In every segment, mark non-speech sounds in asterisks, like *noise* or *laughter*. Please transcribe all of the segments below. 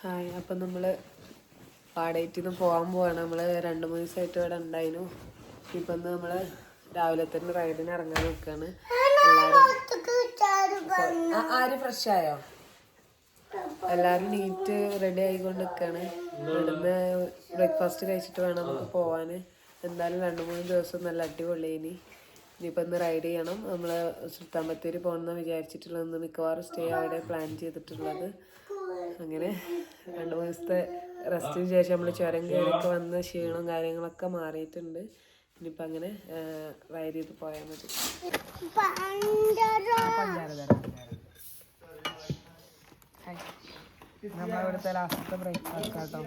Hi അപ്പം നമ്മൾ പാടേറ്റിൽ നിന്ന് പോകാൻ പോവാണ്. നമ്മൾ രണ്ട് മൂന്ന് ദിവസമായിട്ട് ഇവിടെ ഉണ്ടായിരുന്നു ഇപ്പം നമ്മൾ രാവിലെ തന്നെ റൈഡിന് ഇറങ്ങാൻ എല്ലാവരും ആര് ഫ്രഷ് ആയോ എല്ലാവരും നീറ്റ് റെഡി ആയിക്കൊണ്ട് നിൽക്കുകയാണ് ഇവിടുന്ന് ബ്രേക്ക്ഫാസ്റ്റ് കഴിച്ചിട്ട് വേണം നമുക്ക് പോവാൻ എന്തായാലും രണ്ട് മൂന്ന് ദിവസം നല്ല അടിപൊളിയിനി ഇനിയിപ്പോൾ ഒന്ന് റൈഡ് ചെയ്യണം. നമ്മൾ സുൽത്താൻ ബത്തേരി പോകണമെന്ന് വിചാരിച്ചിട്ടുള്ളത് മിക്കവാറും സ്റ്റേ അവിടെ പ്ലാൻ ചെയ്തിട്ടുള്ളത്. അങ്ങനെ രണ്ട് മൂന്ന് ദിവസത്തെ റെസ്റ്റിന് ശേഷം നമ്മൾ ചുരം കയറിയൊക്കെ വന്ന് ക്ഷീണവും കാര്യങ്ങളൊക്കെ മാറിയിട്ടുണ്ട്. ഇനിയിപ്പോൾ അങ്ങനെ റൈഡ് ചെയ്ത് പോയാൽ മതി. പഞ്ചാര നമ്മളിവിടുത്തെ ലാസ്റ്റത്തെ ബ്രേക്ക്ഫാസ്റ്റ് കേട്ടോ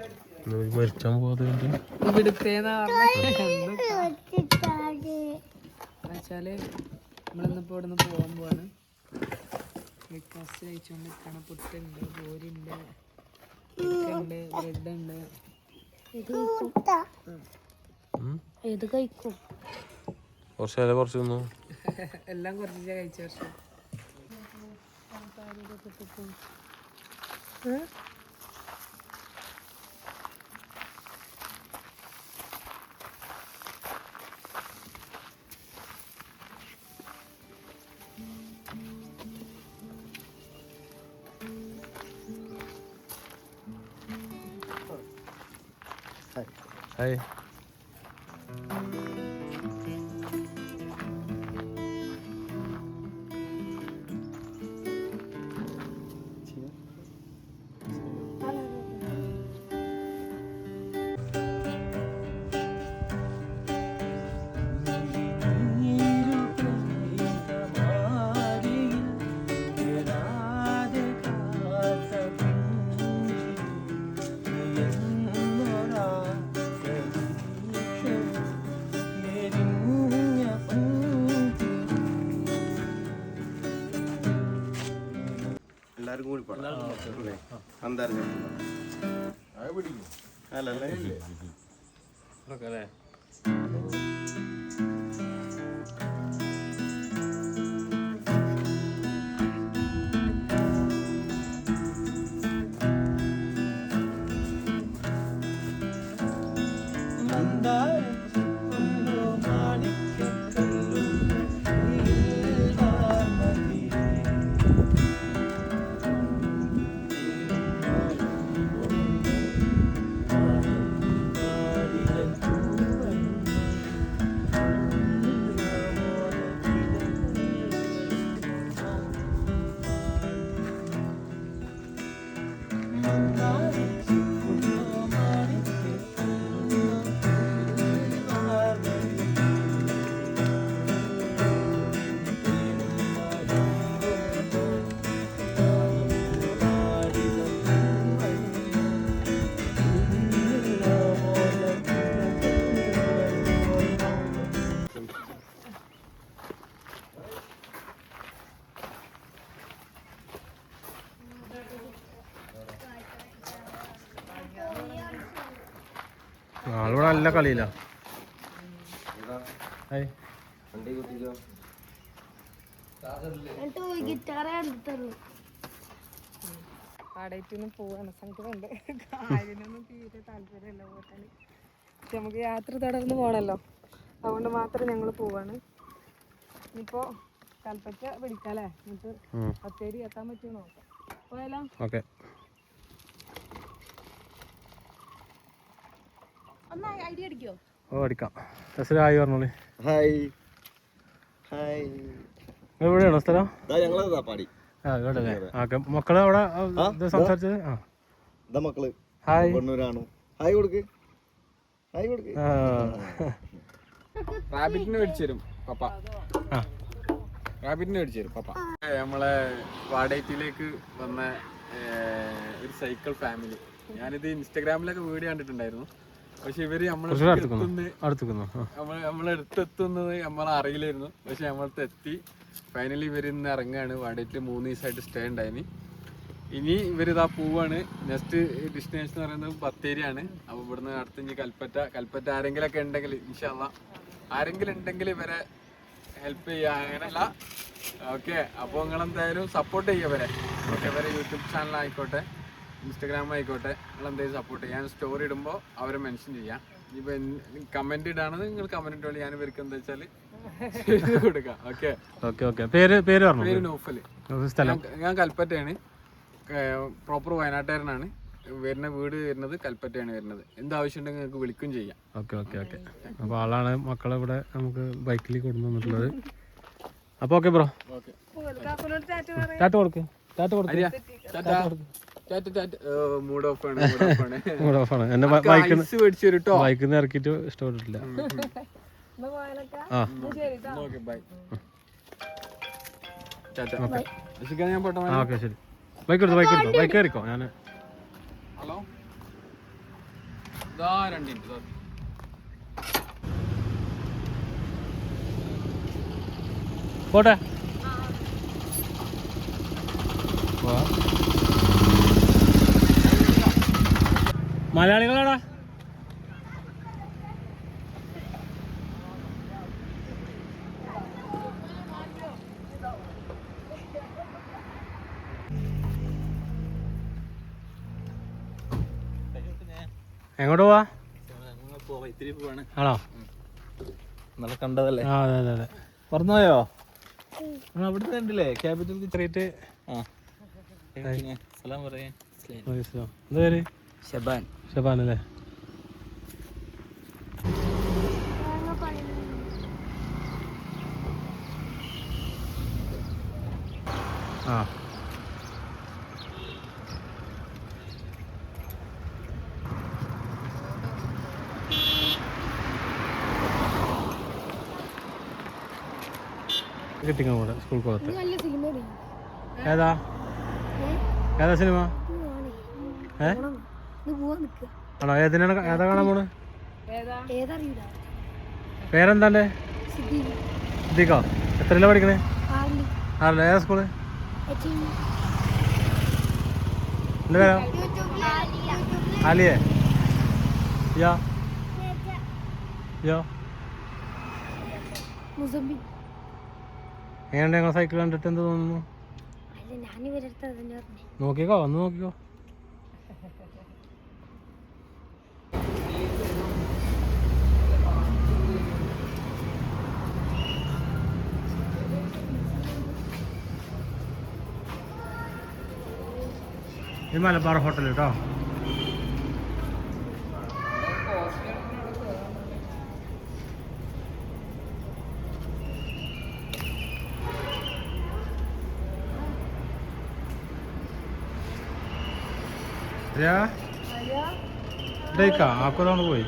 മരിച്ചാൻ പോകാതെ ഇവിടുത്തേന്ന് വെച്ചാൽ നമ്മളിന്നിപ്പോ ഇവിടുന്ന് പോകാൻ പോവാണ്. ബ്രേക്ക്ഫാസ്റ്റ് കഴിച്ചുകൊണ്ട് നിൽക്കണ പുട്ടുണ്ട് പോരുണ്ട് ഉണ്ട് ബ്രെഡ് ഉണ്ട് ഏത് കഴിക്കും? കുറച്ച് നേരം കുറച്ച് തിന്നു. *laughs* എല്ലാം കുറച്ച് കഴിച്ചു പക്ഷെ ഹായ് എല്ലാരും കൂടി പാടാം അന്താരം അല്ലല്ലേ ആളിവിടെ നല്ല കളിയില്ല തീരെ താല്പര്യമില്ല നമുക്ക് യാത്ര തുടർന്ന് പോകണല്ലോ അതുകൊണ്ട് മാത്രം ഞങ്ങൾ പോവാണ്. ഇനിയിപ്പോൾ കൽപ്പറ്റ പിടിക്കാല്ലേ? എന്നിട്ട് ബത്തേരി എത്താൻ പറ്റുമോ നോക്കാം. പോയാലോ? ഓക്കെ ഒന്ന് ഐഡിയ അടിക്കോ ഓ അടിക്കാം ഹായ് പറഞ്ഞോളി. ഹായ്. ഹായ്. നിങ്ങൾ എവിടെയാണോ സ്ഥലം? ഇതാ ഞങ്ങളതാ പാടി. ആ ഇവിടെ അല്ലേ ഓക്കെ. മക്കൾ അവിടെ ആ, ഇത് സംസാരിച്ചത്? ആ. ഇതാ മക്കൾ. ഹായ്. പെണ്ണൂരാണു. ഹായ് കൊടുക്ക്. ഹായ് കൊടുക്ക്. ആ. റാബിറ്റിന് മേടിച്ചു തരും പപ്പ. ആ. റാബിറ്റിന് മേടിച്ചു തരും പപ്പ. നമ്മളെ വാടേറ്റിലേക്ക് വന്ന ഒരു സൈക്കിൾ ഫാമിലി. ഞാനിത് ഇൻസ്റ്റാഗ്രാമിലൊക്കെ വീഡിയോ കണ്ടിട്ടുണ്ടായിരുന്നു. പക്ഷെ ഇവർ നമ്മളെടുത്തെത്തുന്നത് നമ്മളെ അറിയില്ലായിരുന്നു. പക്ഷെ നമ്മളടുത്ത് എത്തി ഫൈനലി ഇവർ ഇന്ന് ഇറങ്ങാണ്. വാടകത്തിൽ മൂന്ന് ദിവസമായിട്ട് സ്റ്റേ ഉണ്ടായിന്. ഇനി ഇവരിതാ പോവാണ്. നെക്സ്റ്റ് ഡെസ്റ്റിനേഷൻ എന്ന് പറയുന്നത് ബത്തേരിയാണ്. അപ്പൊ ഇവിടുന്ന് അടുത്ത് ഇനി കൽപ്പറ്റ കൽപ്പറ്റ ആരെങ്കിലും ഒക്കെ ഉണ്ടെങ്കിൽ ഇൻഷാല്ല ആരെങ്കിലും ഉണ്ടെങ്കിൽ ഇവരെ ഹെൽപ്പ് ചെയ്യുക അങ്ങനെയല്ല. ഓക്കെ അപ്പോൾ നിങ്ങൾ എന്തായാലും സപ്പോർട്ട് ചെയ്യുക ഇവരെ. ഓക്കെ ഇവരെ യൂട്യൂബ് ചാനൽ ആയിക്കോട്ടെ. ഇൻസ്റ്റാഗ്രാം ആയിക്കോട്ടെ നിങ്ങൾ എന്തെങ്കിലും സപ്പോർട്ട് ചെയ്യാൻ സ്റ്റോറി ഇടുമ്പോൾ അവരെ മെൻഷൻ ചെയ്യാം. ഇപ്പൊ കമന്റ് ഇടാണെന്ന് നിങ്ങൾ കമന്റ് ഇട്ടോളി. ഞാൻ ഇവർക്ക് എന്താ വെച്ചാൽ ചെയ്ത് കൊടുക്കാം. ഓക്കെ ഓക്കെ ഓക്കെ പേര് പേര് പറഞ്ഞു? പേര് നൗഫൽ സ്ഥലം. ഞാൻ- കൽപ്പറ്റയാണ്. പ്രോപ്പർ വയനാട്ടുകാരനാണ്. വരുന്ന വീട് വരുന്നത് കൽപ്പറ്റയാണ് വരുന്നത്. എന്താവശ്യം ഉണ്ടെങ്കിൽ നിങ്ങൾക്ക് വിളിക്കും ചെയ്യാം. ഓക്കെ ഓക്കെ ഓക്കെ അപ്പോൾ ആളാണ് മക്കളെ ഇവിടെ നമുക്ക് ബൈക്കിൽ കൊണ്ടു വന്നിട്ടുള്ളത് അപ്പോൾ ഓക്കെ ബ്രോ ഓക്കെ ടാറ്റ കൊടുക്ക്. ടാറ്റ. കൊടുക്ക്. മൂഡ് ഓഫ് *laughs* ആണ് എന്നെ ബൈക്കിൽ നിന്ന് ഇറക്കിയിട്ട് ഇഷ്ടപ്പെട്ടിട്ടില്ല. ഓക്കെ *laughs* ശരി. ബൈക്ക് എടുത്തു ബൈക്ക് എടുത്തു. ബൈക്ക് കയറിക്കോ ഞാൻ ഹലോ? പോട്ടെ. വാ. മലയാളികളാടാ. എങ്ങോട്ട് പോവാ? ആണോ? ഇന്നലെ കണ്ടതല്ലേ? ആ അതെ അതെ അതെ. പറഞ്ഞോയോ അവിടുത്തെ കണ്ടില്ലേ? ക്യാപിറ്റൽ റേറ്റ് ആ. എന്താ പേര്? ഷബാൻ ഷബാൻ അല്ലേ? ആ. കിട്ടിങ്ങ കൂടെ സ്കൂൾ ഏതാ? ഏതാ സിനിമ? ഏ? ആണോ? ഏതിനാണ് ക- ഏതാ കാണാൻ പോണ്? ഏതറിയില്ല. പേരെന്താന്റെ സിദ്ദീഖ്. എത്രയിലാ പഠിക്കണേ? ആണല്ലോ ഏതാ സ്കൂൾ? പേരോ? യൂട്യൂബിൽ ആലിയേ. യോ. യോ. എങ്ങനെയുണ്ട് ഞങ്ങൾ സൈക്കിൾ കണ്ടിട്ട് എന്ത് തോന്നുന്നു? നോക്കിക്കോ വന്ന് നോക്കിക്കോ. ഇത് മലബാർ ഹോട്ടൽ കേട്ടോ. ഇതേക്കാ ആക്കുതാണ് പോയി.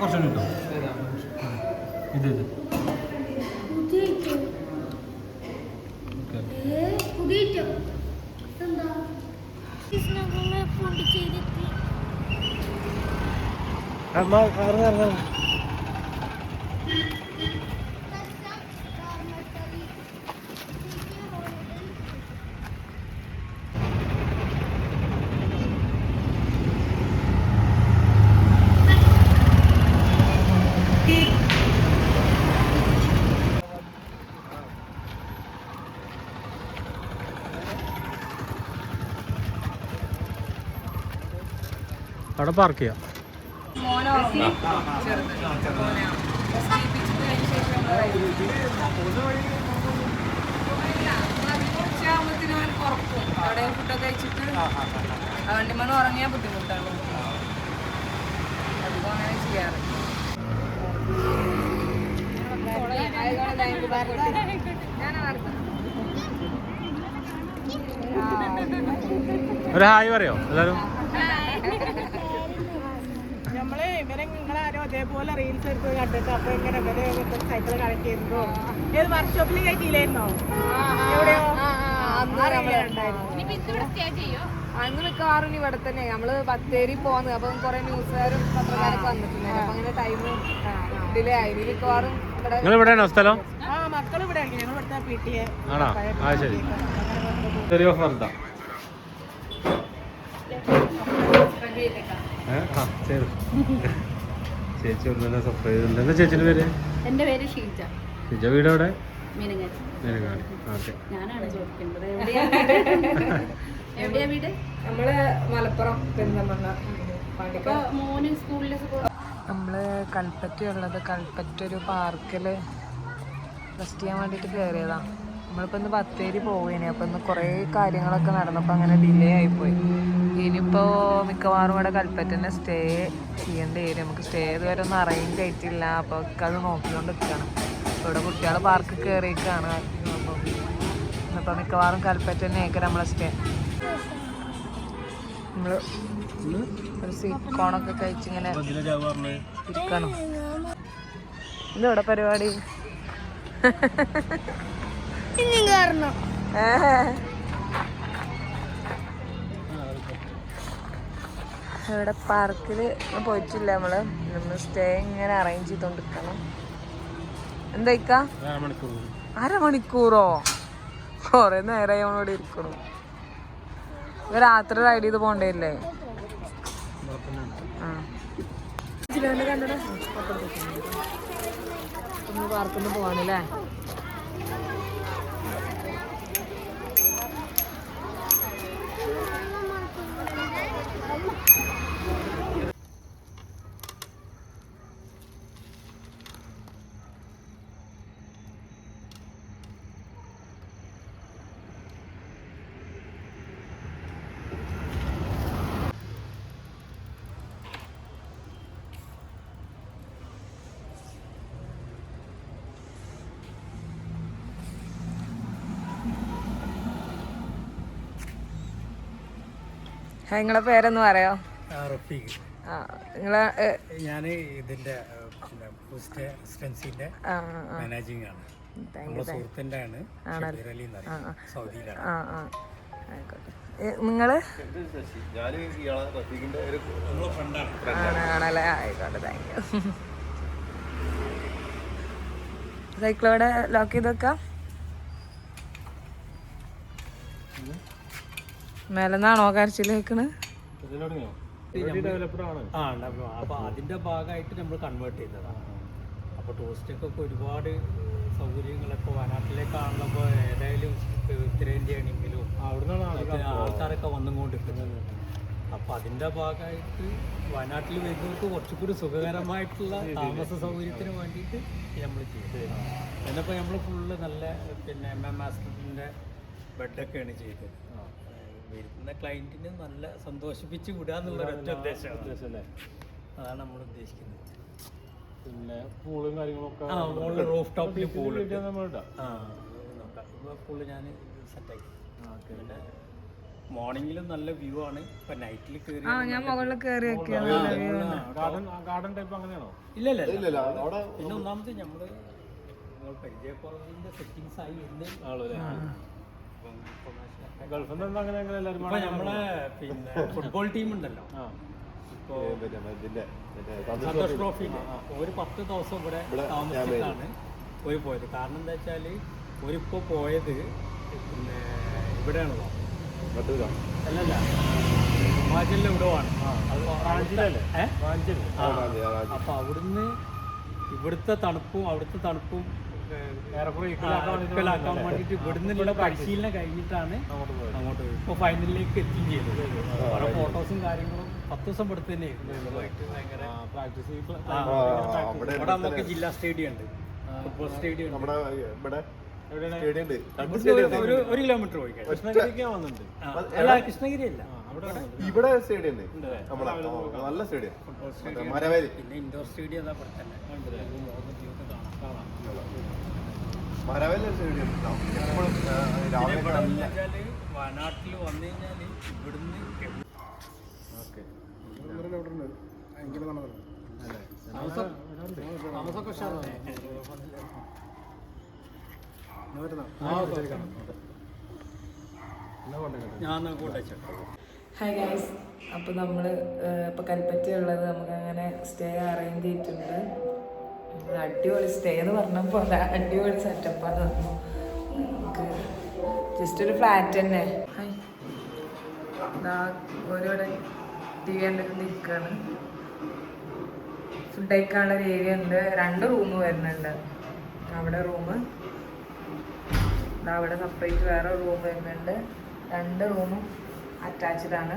കുറച്ചു ഇത് ഇത്. ഓക്കെ. കാറ് ഇറങ്ങ. അവിടെ പാർക്ക് ചെയ്യാം. ചെയ്യാറ് ഒരു ഹായ് പറയോ എല്ലാവരും? അതേപോലെ റീൽസ് എടുത്ത് കണ്ടിട്ട് അപ്പൊ ഇങ്ങനെ ഇവരെ സൈക്കിൾ കണക്ട് ചെയ്തോ ഏത് വർക്ക്ഷോപ്പിൽ കയറ്റിയില്ലായിരുന്നോ? എവിടെയോ? അന്ന് മിക്കവാറും ഇവിടെ തന്നെ. നമ്മൾ ബത്തേരി പോന്ന്. അപ്പം കൊറേ ന്യൂസുകാരും പത്രക്കാരൊക്കെ വന്നിട്ടുണ്ടായിരുന്നു. അപ്പൊ അങ്ങനെ ടൈം ഡിലേ ആയി. ഇനി മിക്കവാറും ഇവിടെ നിങ്ങൾ ഇവിടെയാണോ സ്ഥലം ആണോ? ആ ശരി. ചെറിയ ഓഫർ എന്താ ഏ? ആ, ശരി. ചേച്ചി ഒന്നും സർപ്രൈസ് ഉണ്ട്. എന്താ ചേച്ചിന്റെ പേര്? എന്റെ പേര് ഷീജ. ഷീജ വീട് എവിടെ? മീനങ്ങാടി. ഓക്കെ. ഞാനാണ് ചോദിക്കേണ്ടത്. എവിടെയാ വീട്? എവിടെയാ വീട്? നമ്മൾ മലപ്പുറം പെരുന്തമണ്ണ മോന് പോ- നമ്മൾ കൽപ്പറ്റയുള്ളത്. കൽപ്പറ്റ ഒരു പാർക്കിൽ റെസ്റ്റ് ചെയ്യാൻ വേണ്ടിട്ട് കയറിയതാ നമ്മളിപ്പോ ഇന്ന് ബത്തേരി പോവേനെ. അപ്പൊ ഇന്ന് കുറേ കാര്യങ്ങളൊക്കെ നടന്നപ്പോ അങ്ങനെ ഡിലേ ആയിപ്പോയി ഇനിയിപ്പോ മിക്കവാറും ഇവിടെ കൽപ്പറ്റ തന്നെ സ്റ്റേ ചെയ്യേണ്ടി വരും. നമുക്ക് സ്റ്റേ ഇതുവരെ ഒന്നും അറേഞ്ച് ആയിട്ടില്ല അപ്പോൾ അത് നോക്കിക്കൊണ്ട് നിൽക്കണം ഇവിടെ കുട്ടികൾ പാർക്ക് കയറിയേക്കാണ് അപ്പം അപ്പോൾ മിക്കവാറും കൽപ്പറ്റ തന്നെ ആയിരിക്കും നമ്മളെ സ്റ്റേ നമ്മൾ ഒരു സ്വീറ്റ് കോണൊക്കെ കഴിച്ചിങ്ങനെ ഇരിക്കണം. ഇതെവിടെ പരിപാടി? കാരണം ഇവിടെ പാർക്കിൽ പോയിട്ടില്ല നമ്മൾ. നമ്മൾ സ്റ്റേ ഇങ്ങനെ അറേഞ്ച് ചെയ്തോണ്ടിരിക്കണം. എന്തായിക്കാ അരമണിക്കൂറോ. കൊറേ നേരമായി നമ്മളിവിടെ ഇരിക്കണം രാത്രി റൈഡ് ചെയ്ത് പോണ്ടേല്ലേ പാർക്കിൽ നിന്ന് പോവാണല്ലേ നിങ്ങളെ പേരൊന്ന് പറയോ? ആ നിങ്ങളെ ഞാൻ ഇതിന്റെ മാനേജിംഗ് ആണ് സുഹൃത്തിന്റെ ആണ് സൗദിയിലാണ്. ആ ആ. നിങ്ങൾ? ആണല്ലേ? ആയിക്കോട്ടെ താങ്ക് യു സൈക്കിൾ ലോക്ക് ചെയ്ത് വെക്കാം? മേലെന്നാണോ കരച്ചിൽ വെക്കണ് ആ ഉണ്ട്. അപ്പൊ അപ്പൊ അതിന്റെ ഭാഗമായിട്ട് നമ്മൾ കൺവേർട്ട് ചെയ്തതാണ് അപ്പൊ ടൂറിസ്റ്റൊക്കെ ഒരുപാട് സൗകര്യങ്ങളൊക്കെ വയനാട്ടിലേക്കാണല്ലോ ഏതായാലും ഉത്തരേന്ത്യയാണെങ്കിലും ആൾക്കാരൊക്കെ വന്നുകൊണ്ടിരിക്കുന്നത്. അപ്പൊ അതിന്റെ ഭാഗമായിട്ട് വയനാട്ടിൽ വരുന്നവർക്ക് കുറച്ചുകൂടി സുഖകരമായിട്ടുള്ള താമസ സൗകര്യത്തിന് വേണ്ടിയിട്ട് നമ്മൾ ചെയ്തത് എന്നിപ്പോൾ നമ്മൾ ഫുള്ള് നല്ല പിന്നെ എം എം മാസ്റ്ററിന്റെ ബെഡൊക്കെയാണ് ചെയ്തത്. വരുന്ന ക്ലയന്റിനെ നല്ല സന്തോഷിപ്പിച്ച് വിടുക എന്നുള്ള ഒറ്റ ഉദ്ദേശമാണ്. അതാണ് നമ്മൾ ഉദ്ദേശിക്കുന്നത്. പിന്നെ പൂളും കാര്യങ്ങളൊക്കെ ആ മുകളിൽ റൂഫ് ടോപ്പിൽ നമ്മളുടെ ആ പൂൾ ഞാൻ സെറ്റാക്കി പിന്നെ മോർണിംഗിലും നല്ല വ്യൂ ആണ്. ഇപ്പൊ നൈറ്റിൽ കയറി ആ ഞാൻ മുകളിൽ കയറി ഗാർഡൻ ഗാർഡൻ ടൈപ്പ് അങ്ങനെയാണോ? ഇല്ല. ഇല്ല ഇല്ല പിന്നെ ഒന്നാമത് നമ്മൾ നമ്മൾ പരിചയക്കുറവിന്റെ സെറ്റിങ്സ് ആയി വരുന്നേ ഗൾഫിൽ നിന്ന് അങ്ങനെ അങ്ങനെ എല്ലാവരും ഇപ്പൊ നമ്മളെ പിന്നെ ഫുട്ബോൾ ടീം ഉണ്ടല്ലോ. ഇപ്പോ സന്തോഷ് ട്രോഫി. ഒരു പത്ത് ദിവസം ഇവിടെ താമസിച്ചിട്ടാണ് ഒരു പോയത്. കാരണം എന്താ വെച്ചാൽ ഒരിപ്പോ പോയത് പിന്നെ ഇവിടെയാണല്ലോ. അല്ലല്ല. ഹിമാചലിലെ ഇവിടെ ആണ് അപ്പൊ അവിടുന്ന് ഇവിടുത്തെ തണുപ്പും അവിടുത്തെ തണുപ്പും ഈക്വലാക്കാൻ വേണ്ടിയിട്ട് ഇവിടുന്നുള്ള പരിശീലനം കഴിഞ്ഞിട്ടാണ് അങ്ങോട്ട് പോയത്. ഇപ്പൊ ഫൈനലിലേക്ക് എത്തി ചെയ്തത് ഓരോ ഫോട്ടോസും കാര്യങ്ങളും പത്ത് ദിവസം പെടുത്ത് തന്നെ ഭയങ്കര പ്രാക്ടീസ് ഇവിടെ നമുക്ക് ജില്ലാ സ്റ്റേഡിയം ഉണ്ട്. ഫുട്ബോൾ സ്റ്റേഡിയം നമ്മുടെ ഇവിടെ ഒരു- കിലോമീറ്റർ പോയി അല്ല കൃഷ്ണഗിരി അല്ല ഇവിടെ സ്റ്റേഡിയം നല്ല സ്റ്റേഡിയം പിന്നെ ഇൻഡോർ സ്റ്റേഡിയം അതാ ഇവിടെ തന്നെ. മരവേലി സ്റ്റേഡിയം എപ്പോഴും രാവിലെ വയനാട്ടിൽ വന്നു ഇവിടുന്ന്. ഞാൻ ഹായ് ഗൈസ് അപ്പോൾ നമ്മൾ ഇപ്പോൾ കൽപ്പറ്റയുള്ളത് നമുക്ക് അങ്ങനെ സ്റ്റേ അറേഞ്ച് ചെയ്തിട്ടുണ്ട്. അടിപൊളി സ്റ്റേ എന്ന് പറഞ്ഞപ്പോൾ അടിപൊളി സെറ്റപ്പാണ് നമുക്ക് ജസ്റ്റ് ഒരു ഫ്ലാറ്റ് തന്നെ. ഓരോടെ ടി വി കണ്ടിട്ട് നിൽക്കുകയാണ് ഫുഡ് കഴിക്കാനുള്ള ഒരു ഏരിയ ഉണ്ട്. രണ്ട് റൂം വരുന്നുണ്ട്. അവിടെ റൂം അവിടെ സെപ്പറേറ്റ് വേറെ റൂം വരുന്നുണ്ട്. രണ്ട് റൂമും അറ്റാച്ച്ഡ് ആണ്.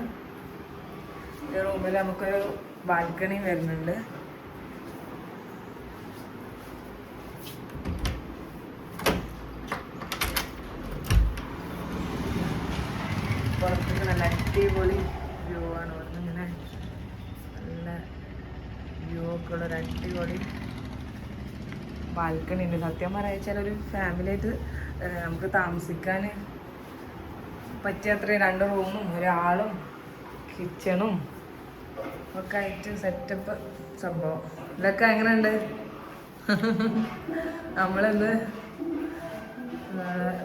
ഈ റൂമിൽ നമുക്കൊരു ബാൽക്കണി വരുന്നുണ്ട്. പുറത്തേക്ക് നല്ല അടിപൊളി വ്യൂ ആണ്. ഇവിടുന്ന് ഇങ്ങനെ നല്ല വ്യൂ ഒക്കെ ഉള്ള ഒരു അടിപൊളി ബാൽക്കണി ഉണ്ട്. സത്യം പറയാച്ചാൽ ഒരു ഫാമിലി ആയിട്ട് നമുക്ക് താമസിക്കാൻ പറ്റിയ അത്രയും രണ്ട് റൂമും ഒരാളും കിച്ചണും ഒക്കെ ആയിട്ട് സെറ്റപ്പ് സംഭവം. ഇതൊക്കെ എങ്ങനെയുണ്ട്? *laughs* നമ്മളിന്ന്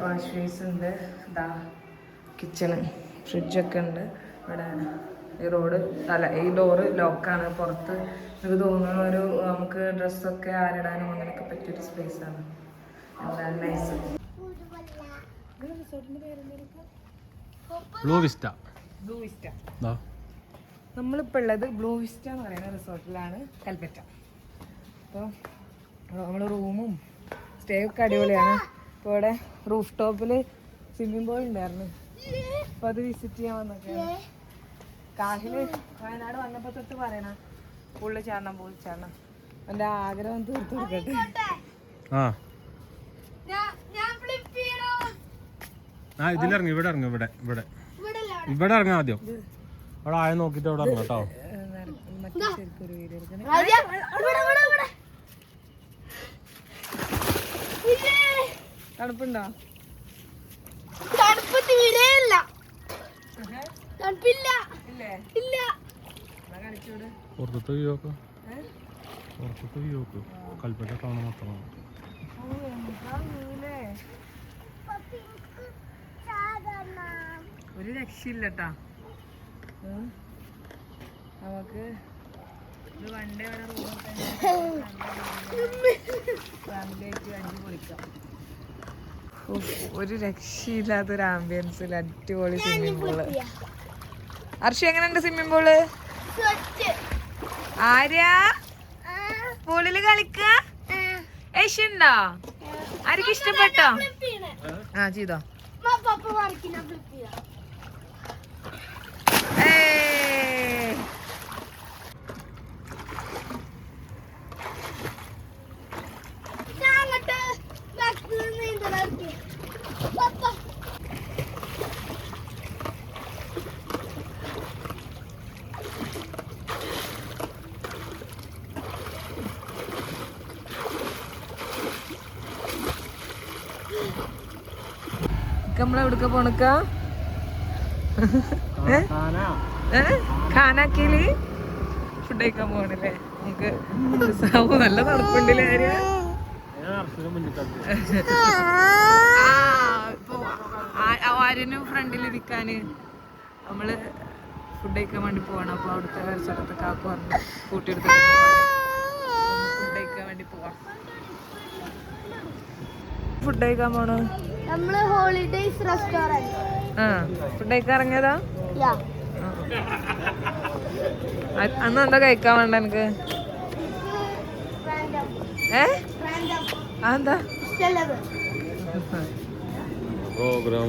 വാഷ് ബേസ് ഉണ്ട്. ഇതാ കിച്ചണ് ഫ്രിഡ്ജൊക്കെ ഉണ്ട്. ഇവിടെ ഈ റോഡ് അല്ല ഈ ഡോറ് ലോക്കാണ്. പുറത്ത് എനിക്ക് തോന്നുന്നു ഒരു നമുക്ക് ഡ്രസ്സൊക്കെ ആരിടാനും അങ്ങനെയൊക്കെ പറ്റിയൊരു സ്പേസാണ്. എന്താണ് nice blue vista blue vista ദാ. നമ്മളിപ്പോൾ ഉള്ളത് ബ്ലൂ വിസ്റ്റ എന്ന് പറയുന്ന റിസോർട്ടിലാണ് കൽപ്പറ്റ. അപ്പോൾ നമ്മൾ റൂമും സ്റ്റേ ഒക്കെ അടിപൊളിയാണ്. ഇപ്പോൾ ഇവിടെ റൂഫ് ടോപ്പിൽ സ്വിമ്മിംഗ് പൂൾ ഉണ്ടായിരുന്നു. അപ്പോൾ അത് വിസിറ്റ് ചെയ്യാൻ വന്നൊക്കെയാണ്. കാഹിൽ വയനാട് വന്നപ്പോ തൊട്ട് പറയണ പുള്ളി ചാടണം പുള്ളി ചാടണം എന്റെ ആഗ്രഹം തീർത്തു കൊടുക്കട്ടെ. ആ. ഞാൻ ഞാൻ ഫ്ലിപ്പ് ചെയ്യണോ? ആ ഇതിലിറങ്ങി ഇവിടെ ഇറങ്ങി ഇവിടെ ഇവിടെ. ഇവിടെ ഇറങ്ങാം ആദ്യം. അവിടെ ആയ നോക്കിട്ട് അവിടെ ഇറങ്ങാം കേട്ടോ. മറ്റേ ശരിക്കും ഒരു വീഡിയോ എടുക്കണേ ഇവിടെ ഇവിടെ ഇവിടെ ഇല്ലേ തണുപ്പുണ്ടോ തീരെയില്ല തണുപ്പില്ല ഇല്ലേ? പുറത്തത്തെ വ്യൂ ഒക്കെ. പുറത്തത്തെ വ്യൂ ഒക്കെ. കൽപ്പറ്റ കാണാൻ മാത്രമാണ്. ഒരു രക്ഷയില്ലട്ടാ. നമുക്ക് ഇത് വണ്ടേ ഡേ റൂമിൽ ഫാമിലി ആയിട്ട് അഞ്ച് പൊളിക്കാം ഒരു രക്ഷയില്ലാത്തൊരു ആംബിയൻസിൽ അടിപൊളി സ്വിമ്മിംഗ് പൂൾ അർഷ എങ്ങനെയുണ്ട് സ്വിമ്മിംഗ് പൂൾ ആര്യാ? പൂളിൽ കളിക്ക? ഉണ്ടോ? ആർക്ക് ഇഷ്ടപ്പെട്ടോ? ആ ചെയ്തോ പപ്പ മറിക്കുന്ന ഫ്ലിപ്പ് ചെയ്യാം ഏയ്. ഞാൻ അങ്ങോട്ട് ബാക്കിൽ നീന്തലാക്കി എവിടക്ക പോണക്ക? ഖാനാക്കിയിൽ ഫുഡ് കഴിക്കാൻ പോകണല്ലേ നമുക്ക് നല്ല തണുപ്പുണ്ടല്ലേ ആര്യ? *laughs* ആര്യനും ഫ്രണ്ടിലിരിക്കാന് നമ്മൾ ഫുഡ് കഴിക്കാൻ വേണ്ടി പോവാണ്. അപ്പോൾ അവിടുത്തെ സ്ഥലത്ത് കാക്കു പറഞ്ഞു കൂട്ടിയെടുത്ത് ഫുഡ് കഴിക്കാൻ വേണ്ടി പോവാം. ഫുഡ് കഴിക്കാൻ പോണോ? നമ്മൾ ഹോളിഡേസ് റെസ്റ്റോറന്റ് ആ ഫുഡ് കഴിക്കാൻ ഇറങ്ങിയതാ? അന്ന് എന്താ കഴിക്കാൻ വേണ്ട എനിക്ക് ഏ? ഇഷ്ടമുള്ളത്. പ്രോഗ്രാം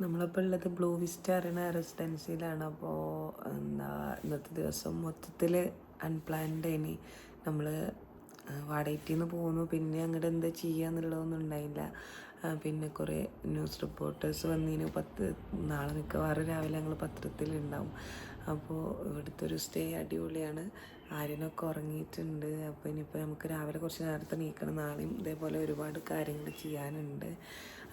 നമ്മളിപ്പോൾ ഉള്ളത് ബ്ലൂ വിസ്റ്റ റെസിഡൻസിയിലാണ് അപ്പോൾ എന്താ ഇന്നത്തെ ദിവസം മൊത്തത്തിൽ അൺപ്ലാൻഡ് ഇനി നമ്മൾ വാടകയ്ക്ക് നിന്ന് പോന്നു. പിന്നെ അങ്ങോട്ട് എന്താ ചെയ്യാന്നുള്ളതൊന്നും ഉണ്ടായില്ല. പിന്നെ കുറേ ന്യൂസ് റിപ്പോർട്ടേഴ്സ് വന്നതിന് പത്ത് നാളെ മിക്കവാറും രാവിലെ ഞങ്ങൾ പത്രത്തിലുണ്ടാവും. അപ്പോൾ ഇവിടുത്തെ ഒരു സ്റ്റേ അടിപൊളിയാണ്. ആര്യനൊക്കെ ഉറങ്ങിയിട്ടുണ്ട്. അപ്പോൾ ഇനിയിപ്പോൾ നമുക്ക് രാവിലെ കുറച്ച് നേരത്തെ നീക്കണം നാളെയും ഇതേപോലെ ഒരുപാട് കാര്യങ്ങൾ ചെയ്യാനുണ്ട്.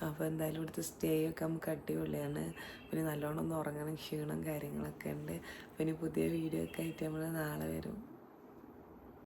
അപ്പോൾ എന്തായാലും ഇവിടുത്തെ സ്റ്റേ ഒക്കെ നമുക്ക് അടിപൊളിയാണ്. പിന്നെ നല്ലോണം ഒന്ന് ഉറങ്ങണം ക്ഷീണം കാര്യങ്ങളൊക്കെ ഉണ്ട്. അപ്പോൾ ഇനി പുതിയ വീഡിയോ ഒക്കെ ആയിട്ട് നമ്മൾ നാളെ വരും.